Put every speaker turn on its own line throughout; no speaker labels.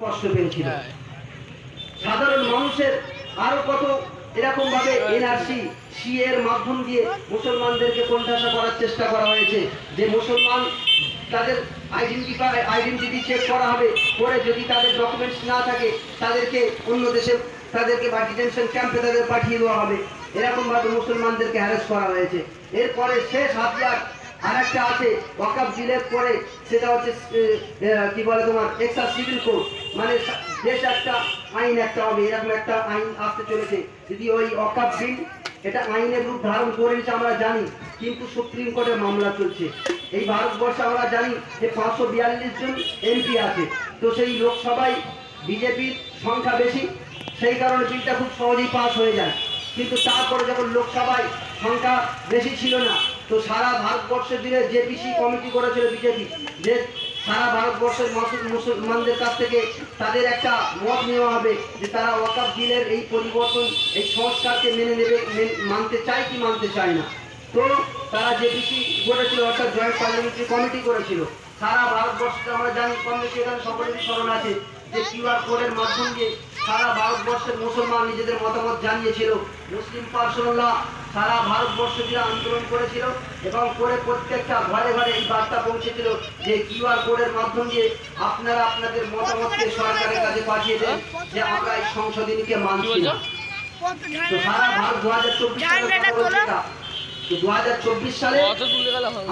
কষ্ট পেয়েছিল।
হ্যাঁ।
সাধারণ মানুষের আরও কত এরকম ভাবে এনআরসি সি এর মাধ্যম দিয়ে মুসলমানদেরকে কোণঠাসা করার চেষ্টা করা হয়েছে। যে মুসলমান তাদের আইডেন্টিফাই আইডেন্টিটি চেক করা হবে করে যদি তাদের ডকুমেন্টস না থাকে তাদেরকে অন্য দেশে তাদেরকে বা ডিটেনশন ক্যাম্পে তাদের পাঠিয়ে দেওয়া হবে। এরকম ভাবে মুসলমানদেরকে হ্যারেস করা হয়েছে। এরপরে শেষ হাতিয়ার আর একটা আছে, ওয়াকাফ বিলের পরে সেটা হচ্ছে কি বলে তোমার এক্সট্রা সিভিল কোড মানে দেশ একটা আইন একটা হবে, এরকম একটা আইন আসতে চলেছে। যদি ওই ওয়াকাফ বিল এটা আইনের রূপ ধারণ করে নিচ্ছে আমরা জানি, কিন্তু সুপ্রিম কোর্টে মামলা চলছে। এই ভারতবর্ষে আমরা জানি যে পাঁচশো বিয়াল্লিশ জন এমপি আছে। তো সেই লোকসভায় বিজেপির সংখ্যা বেশি, সেই কারণে বিলটা খুব সহজেই পাস হয়ে যায়। কিন্তু তারপরে যখন লোকসভায় সংখ্যা বেশি ছিল না তো সারা ভারতবর্ষে জুড়ে জেপিসি কমিটি করেছিল বিজেপি, যে সারা ভারতবর্ষের মুসলমানদের কাছ থেকে তাদের একটা মত নেওয়া হবে যে তারা ওয়াকাফ বিলের এই পরিবর্তন, এই সংস্কারকে মেনে নেবে মানতে চায় কি মানতে চায় না। তো তারা জেপিসি করেছিল, অর্থাৎ জয়েন্ট পার্লামেন্টারি কমিটি করেছিল। সারা ভারতবর্ষে আমরা জানি, কম এখানে সকলেরই স্মরণ আছে যে কিউআর কোডের মাধ্যম দিয়ে সারা ভারতবর্ষের মুসলমান নিজেদের মতামত জানিয়েছিল। মুসলিম পার্সোনাল্লাহ সারা ভারতবর্ষ জুড়ে আন্দোলন করেছিল এবং করে প্রত্যেকটা ঘরে ঘরে এই বার্তা পৌঁছেছিল যে কিউআর কোডের মাধ্যম দিয়ে আপনারা আপনাদের মতামতকে সরকারের কাছে পাঠিয়ে দেন যে আমরা এই সংশোধনীকে মানছি না। তো সারা ভারত দু হাজার চব্বিশ সালে দু হাজার চব্বিশ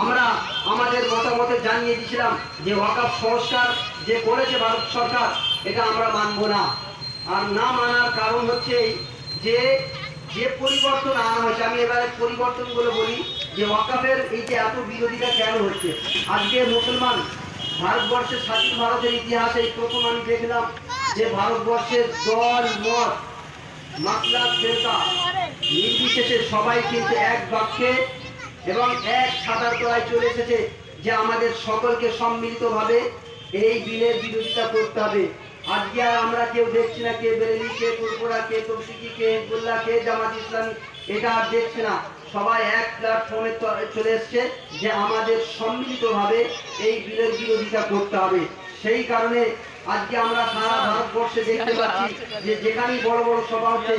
আমরা আমাদের মতামতে জানিয়ে দিয়েছিলাম যে ওয়াকাফ সংস্কার যে করেছে ভারত সরকার এটা আমরা মানব না। আর না মানার কারণ হচ্ছে যে যে পরিবর্তন আনা হয়েছে, আমি এবারে পরিবর্তনগুলো বলি যে ওয়াকাফের এই যে এত বিরোধিতা কেন হচ্ছে আজকে মুসলমান ভারতবর্ষের স্বাধীন ভারতের ইতিহাসে এই প্রথম আমি দেখলাম যে ভারতবর্ষের দল, মত নির্বিশেষে সবাই কিন্তু এক বাক্যে এবং এক ছাতার তলায় চলে এসেছে যে আমাদের সকলকে সম্মিলিতভাবে এই বিলের বিরোধিতা করতে হবে। আজকে আমরা কেউ দেখছি না কে বেরেলি কে কে কে হেজবুল্লাহ কে জামাত ইসলামী। এটা আর দেখছে না। সবাই এক প্ল্যাটফর্মে চলে এসছে যে আমাদের সম্মিলিতভাবে এই বিলের বিরোধিতা করতে হবে। সেই কারণে আজকে আমরা সারা ভারতবর্ষে দেখতে পাচ্ছি যে যেখানেই বড় বড় সভা হচ্ছে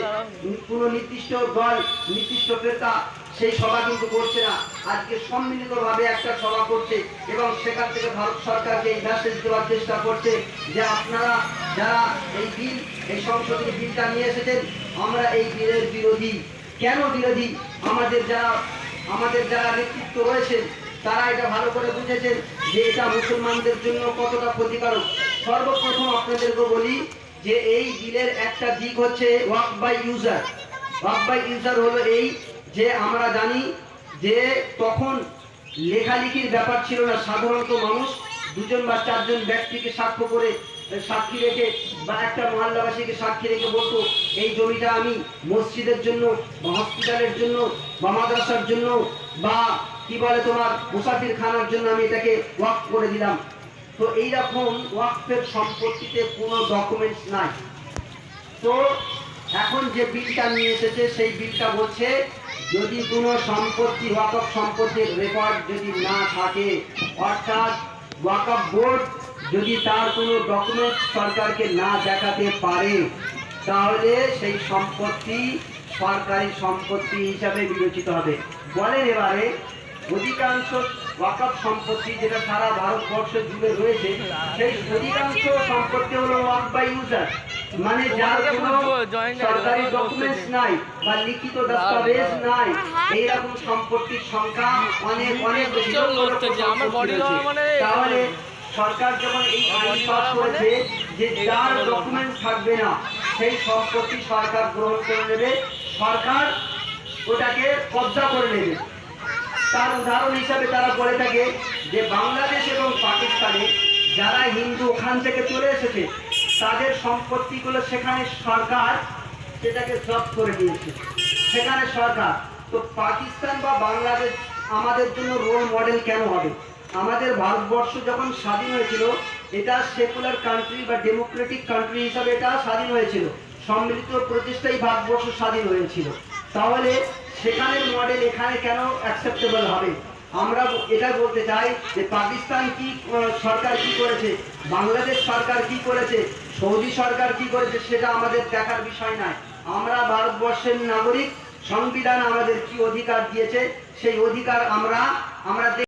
কোনো নির্দিষ্ট দল নির্দিষ্ট ক্রেতা সেই সভা কিন্তু করছে না। আজকে সম্মিলিতভাবে একটা সভা করছে এবং সেখান থেকে ভারত সরকারকে এই মেসেজ দেওয়ার চেষ্টা করছে যে আপনারা যারা এই বিল, এই সংশোধনী বিলটা নিয়ে এসেছেন, আমরা এই বিলের বিরোধী। কেন বিরোধী? আমাদের যারা আমাদের যারা নেতৃত্ব রয়েছেন, তারা এটা ভালো করে বুঝেছেন যে এটা মুসলমানদের জন্য কতটা ক্ষতিকারক। সর্বপ্রথম আপনাদেরকে বলি যে এই বিলের একটা দিক হচ্ছে walk by user. Walk by user হলো এই যে আমরা জানি যে তখন লেখালেখির ব্যাপার ছিল না, সাধারণত মানুষ দুজন বা চারজন ব্যক্তিকে সাক্ষ্য করে সাক্ষী রেখে বা একটা মহল্লাবাসীকে সাক্ষী রেখে বলতো, এই জমিটা আমি মসজিদের জন্য বা হসপিটালের জন্য বা মাদ্রাসার জন্য বা কি বলে তোমার মুসাফির খানার জন্য আমি এটাকে ওয়াক করে দিলাম। তো এইরকম ওয়াকফের সম্পত্তিতে কোনো ডকুমেন্টস নাই। তো এখন যে বিলটা নিয়ে এসেছে, সেই বিলটা বলছে যদি কোনো সম্পত্তি, ওয়াকফ সম্পত্তির রেকর্ড যদি না থাকে, অর্থাৎ ওয়াকফ বোর্ড যদি তার কোনো ডকুমেন্ট সরকারকে না দেখাতে পারে, তাহলে সেই সম্পত্তি সরকারি সম্পত্তি হিসাবে বিবেচিত হবে। বলেন এবারে, অধিকাংশ ওয়াকফ সম্পত্তি যেটা সারা ভারতবর্ষ জুড়ে রয়েছে সেই অধিকাংশ সম্পত্তি হলো ওয়াক বাই ইউজার। মানে যার কোনো সরকারি ডকুমেন্টস নাই বা লিখিত দস্তাবেজ নাই এইরকম সম্পত্তির সংখ্যা অনেক অনেক বেশি।
মানে
তাহলে সরকার যখন এই আইন পাস করেছে যে যার ডকুমেন্ট থাকবে না সেই সম্পত্তি সরকার গ্রহণ করে নেবে সরকার ওটাকে কবজা করে নেবে। তার উদাহরণ হিসাবে তারা বলে থাকে যে বাংলাদেশ এবং পাকিস্তানে যারা হিন্দু ওখান থেকে চলে এসেছে, তাদের সম্পত্তিগুলো সেখানে সরকার সেটাকে জব্দ করে দিয়েছে। সেখানে সরকার, তো পাকিস্তান বা বাংলাদেশ আমাদের জন্য রোল মডেল কেন হবে? আমাদের ভারতবর্ষ যখন স্বাধীন হয়েছিল, এটা সেকুলার কান্ট্রি বা ডেমোক্রেটিক কান্ট্রি হিসাবে এটা স্বাধীন হয়েছিল। সম্মিলিত প্রচেষ্টাই ভারতবর্ষ স্বাধীন হয়েছিল। তাহলে সেখানের মডেল এখানে কেন অ্যাকসেপ্টেবল হবে? আমরা এটা বলতে চাই যে পাকিস্তান কি সরকার কি করেছে? বাংলাদেশ সরকার কি করেছে? সৌদি সরকার কি করেছে? সেটা আমাদের দেখার বিষয় নয়। আমরা ভারতবর্ষের নাগরিক, সংবিধান আমাদের কি অধিকার দিয়েছে? সেই অধিকার আমরা আমরা